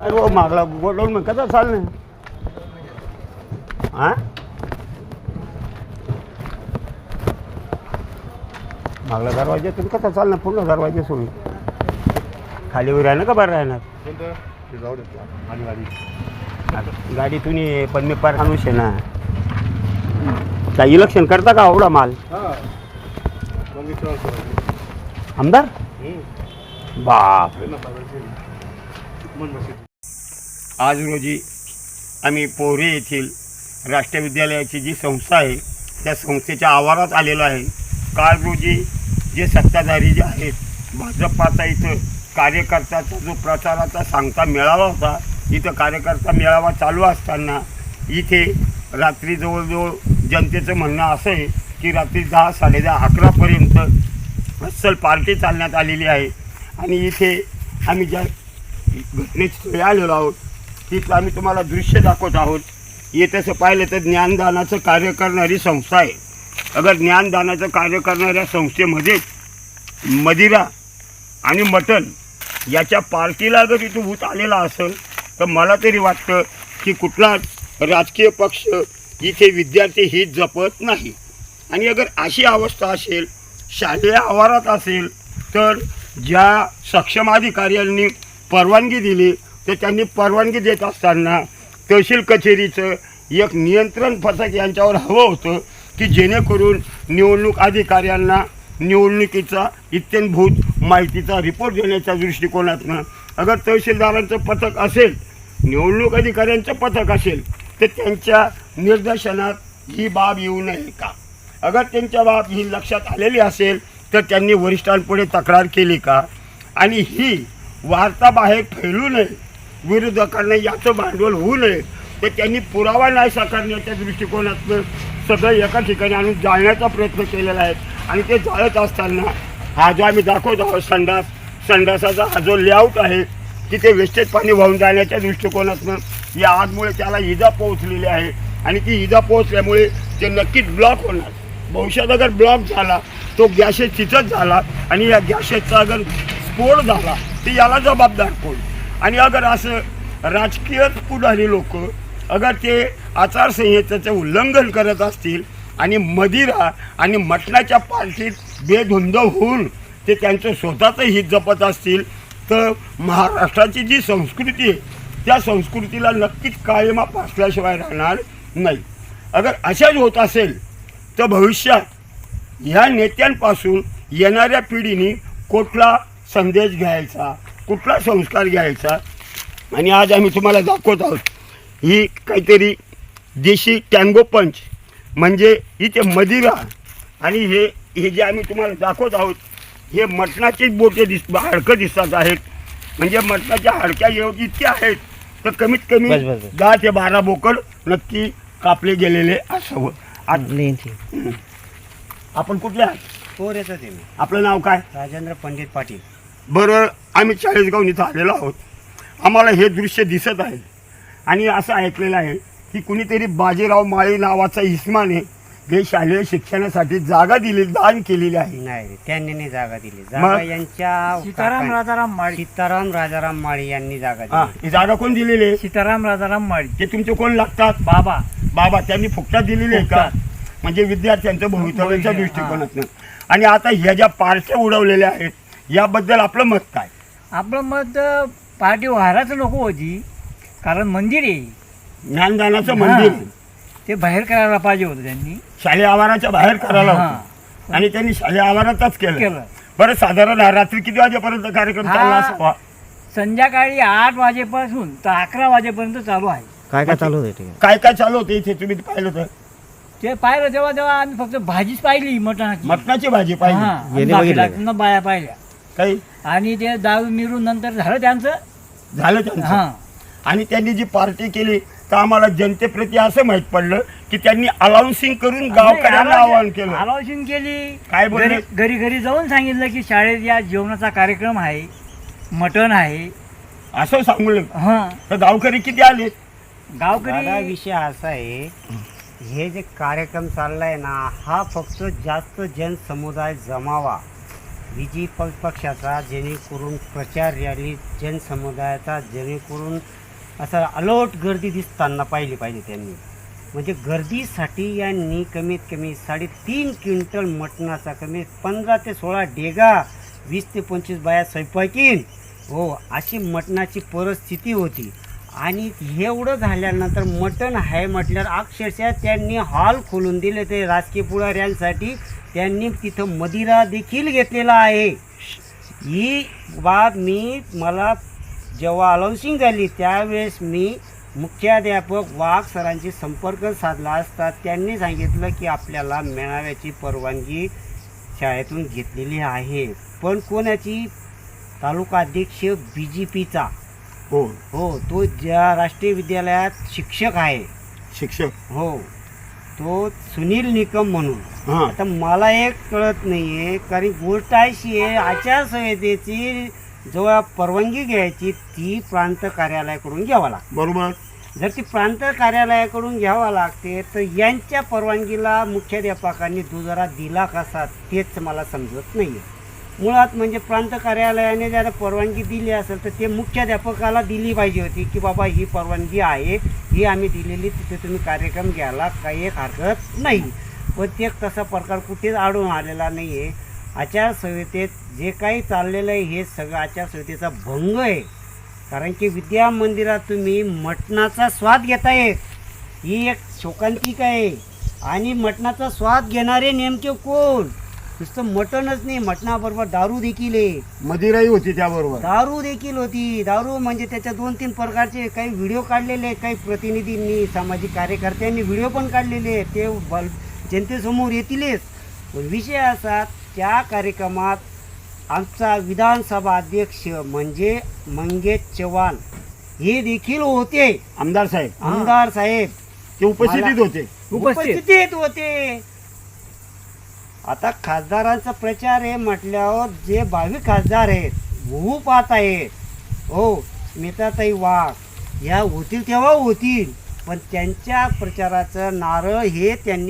अरे वो मागला गोडाऊन मग कसा चालणार हा? मागला दरवाजा तुम्ही कसा चालणार पूर्ण दरवाजा सोडून. खाली वर राहणार का बरं राहणार? गाडी. ये, पण मी पर माणूस आहे ना. काय इलेक्शन करता का एवढा माल? हां. आमदार. बाप आज रोजी आम्ही पोहरे येथील राष्ट्रीय विद्यालयाची जी संस्था आहे त्या संस्थेच्या आवारात आलेलो आहे. काल रोजी जे सत्ताधारी जे आहेत भाजपाचा इथं कार्यकर्त्याचा जो प्रचाराचा सांगता मेळावा होता इथं कार्यकर्ता मेळावा चालू असताना इथे रात्री जवळजवळ जनतेचं म्हणणं असं आहे की रात्री दहा साडेदहा अकरापर्यंत अस्सल पार्टी चालण्यात आलेली आहे. आणि इथे आम्ही ज्या घटनेस्थळी आलेलो आहोत तिथं आम्ही तुम्हाला दृश्य दाखवत आहोत. हे तसं पाहिलं तर ज्ञानदानाचं कार्य करणारी संस्था आहे. अगर ज्ञानदानाचं कार्य करणाऱ्या संस्थेमध्ये मदिरा आणि मटण याच्या पार्टीला अगर इथं भूत आलेला असेल तर मला तरी वाटतं की कुठलाच राजकीय पक्ष इथे विद्यार्थी हित जपत नाही. आणि अगर अशी अवस्था असेल शालेय आवारात असेल तर ज्या सक्षम अधिकाऱ्यांनी परवानगी दिली तर त्यांनी परवानगी देत असताना तहसील कचेरीचं एक नियंत्रण पथक यांच्यावर हवं होतं की जेणेकरून निवडणूक अधिकाऱ्यांना निवडणुकीचा इत्यंभूत माहितीचा रिपोर्ट देण्याच्या दृष्टिकोनातनं अगर तहसीलदारांचं पथक असेल निवडणूक अधिकाऱ्यांचं पथक असेल तर त्यांच्या निर्देशनात ही बाब येऊ नये का? अगर त्यांच्या बाब ही लक्षात आलेली असेल तर त्यांनी वरिष्ठांपुढे तक्रार केली का? आणि ही वार्ता बाहेर फैलू नये विरोधकांना याचं भांडवल होऊ नये. तर त्यांनी पुरावा नाही साकारण्याच्या दृष्टिकोनातनं सगळं एका ठिकाणी आणून जाळण्याचा प्रयत्न केलेला आहे. आणि ते जाळत असताना हा जो आम्ही दाखवत आहोत संडास संडासाचा हा जो लेआउट आहे तिथे वेस्टेज पाणी वाहून जाण्याच्या दृष्टिकोनातनं या आगमुळे त्याला इजा पोहोचलेली आहे. आणि ती इजा पोहोचल्यामुळे ते नक्कीच ब्लॉक होणार. भविष्यात अगर ब्लॉक झाला तो गॅसेस तिथंच झाला आणि या गॅसेसचा अगर स्फोट झाला तर याला जबाबदार कोण? आणि अगर असं राजकीय पुढारी लोक अगर ते आचारसंहितेचं उल्लंघन करत असतील आणि मदिरा आणि मटणाच्या पार्टीत बेधुंद होऊन ते त्यांचं स्वतःचं हित जपत असतील तर महाराष्ट्राची जी संस्कृती आहे त्या संस्कृतीला नक्कीच कायमा पासल्याशिवाय राहणार नाही. अगर अशाच होत असेल तर भविष्यात ह्या नेत्यांपासून येणाऱ्या पिढीने कुठला संदेश घ्यायचा? कुठला संस्कार घ्यायचा? आणि आज आम्ही तुम्हाला दाखवत आहोत ही काहीतरी देशी टँगो पंच. म्हणजे इथे मदिरा आणि हे हे जे आम्ही तुम्हाला दाखवत आहोत हे मटणाचेच बोटे दिस हाडकं दिसतात आहेत. म्हणजे मटणाच्या हाडक्या एवढी इतक्या आहेत तर कमीत कमी. दहा ते बारा बोकड नक्की कापले गेलेले असावं. आपण कुठले आहात? आपलं नाव काय? राजेंद्र पंडित पाटील. बरं आम्ही चाळीसगाव इथं आलेलो आहोत. आम्हाला हे दृश्य दिसत आहे. आणि असं ऐकलेलं आहे की कुणीतरी बाजीराव माळी नावाचा इस्माने हे शालेय शिक्षणासाठी जागा दिली दान केलेली आहे. नाही त्यांनी नाही जागा दिली. मग? जागा यांच्या सीताराम काका- राजाराम माळी. सीताराम राजाराम माळी यांनी जागा हा दिली. ही जागा कोण दिलेली आहे? सीताराम राजाराम माळी. ते तुमचे कोण लागतात? बाबा. बाबा त्यांनी फुकटात दिलेली आहे का? म्हणजे विद्यार्थ्यांचं भवितव्याच्या भविष्य, दृष्टिकोनातून. आणि आता ह्या ज्या पार्ट्या उडवलेल्या आहेत याबद्दल आपलं मत काय? आपलं मत पार्टी व्हायलाच नको होती कारण मंदिर आहे. ज्ञानदानाचं. मंदिर. आहे. ते बाहेर करायला पाहिजे होतं त्यांनी. शालेय आवाराच्या बाहेर करायला हा. होतं. आणि त्यांनी शालेय आवारातच केलं. केलं. बरं साधारण रात्री किती वाजेपर्यंत कार्यक्रम हा. चालला असावा संध्याकाळी आठ वाजेपासून तर अकरा वाजेपर्यंत चालू आहे. काय काय चालू होते काय काय चालू होतं इथे? तुम्ही पाहिलं तर. ते पाहिलं तेव्हा तेव्हा आम्ही फक्त भाजीच पाहिली मटणाची. मटणाची भाजी हा, पाहिजे आणि गेले बाकी बघितलं का? डाक्टरनं बाया पाहिल्या. काही? आणि ते दारू मिरून नंतर झालं त्यांचं? झालं त्यांचं. हा. आणि त्यांनी जी पार्टी केली तर आम्हाला जनतेप्रती असं माहीत पडलं की त्यांनी अलाउन्सिंग करून गावकऱ्यांना आवाहन केलं. आलोचन केली. काय बोलले? घरी घरी घरी जाऊन सांगितलं की शाळेत या जेवणाचा कार्यक्रम आहे मटण आहे. असं सांगून. हा. तर गावकरी किती आले? दादा गावकरी विषय असा आहे हे जे कार्यक्रम चाललाय ना हा फक्त जास्त जनसमुदाय जमावा. जी प पक्षाचा जेणेकरून प्रचार रॅली जनसमुदायाचा जेणेकरून असं अलोट गर्दी दिसताना पाहिली पाहिजे त्यांनी. म्हणजे गर्दीसाठी यांनी कमीत कमी साडेतीन क्विंटल मटणाचा कमी पंधरा ते सोळा डेगा वीस ते पंचवीस बाया स्वयंपाकीन. हो अशी मटणाची परिस्थिती होती. आणि एवढं झाल्यानंतर मटण आहे म्हटल्यावर अक्षरशः त्यांनी हॉल खोलून दिले ते राजकीय पुढाऱ्यांसाठी. त्यांनी तिथं मदिरा देखील घेतलेला आहे. ही बाब मी मला जेव्हा अलाउन्सिंग झाली त्यावेळेस मी मुख्याध्यापक वाघ सरांशी संपर्क साधला असता त्यांनी सांगितलं की आपल्याला मेळाव्याची परवानगी शाळेतून घेतलेली आहे. पण कोणाची? तालुका अध्यक्ष बी जे पीचा. हो. हो तो ज्या राष्ट्रीय विद्यालयात शिक्षक आहे. शिक्षक. हो. तो सुनील निकम म्हणून. हां आता मला एक कळत नाही आहे कारण गोष्ट अशी आहे आचारसंहितेची जेव्हा परवानगी घ्यायची ती प्रांत कार्यालयाकडून घ्यावा लागते. बरोबर. जर ती प्रांत कार्यालयाकडून घ्यावा लागते तर यांच्या परवानगीला मुख्याध्यापकांनी दुजोरा दिला कसा तेच मला समजत नाही आहे मुळात म्हणजे प्रांत कार्यालयाने जर परवानगी दिली असेल तर ते मुख्याध्यापकाला दिली पाहिजे होती की बाबा ही परवानगी आहे जी आम्ही दिलेली तिथे तुम्ही कार्यक्रम घ्यायला काही एक हरकत नाही. पण ते तसा प्रकार कुठेच आढळून आलेला नाही आहे आचारसंहितेत जे काही चाललेलं आहे हे सगळं आचारसंहितेचा भंग आहे. कारण की विद्या मंदिरात तुम्ही मटणाचा स्वाद घेताय. ही एक शोकांतिका आहे. आणि मटणाचा स्वाद घेणारे नेमके कोण? नुसतं मटणच नाही मटणाबरोबर दारू देखील आहे. मदिराही होती त्याबरोबर. दारू देखील होती. दारू म्हणजे त्याच्या दोन तीन प्रकारचे काही व्हिडिओ काढलेले आहेत काही प्रतिनिधींनी सामाजिक कार्यकर्त्यांनी व्हिडिओ पण काढलेले आहेत. ते बल जनतेसमोर येतीलच. पण विषय असा त्या कार्यक्रमात आमचा विधानसभा अध्यक्ष म्हणजे मंगेश चव्हाण हे देखील होते. आमदार साहेब. आमदार साहेब. ते उपस्थितीत मला- होते. उपस्थितीत होते. आता खासदारांचा प्रचार आहे म्हटल्यावर जे भावी खासदार आहेत भू पाहत आहेत. हो स्मिताताई वाघ ह्या होतील तेव्हा होतील पण त्यांच्या प्रचाराचं नारळ हे त्यांनी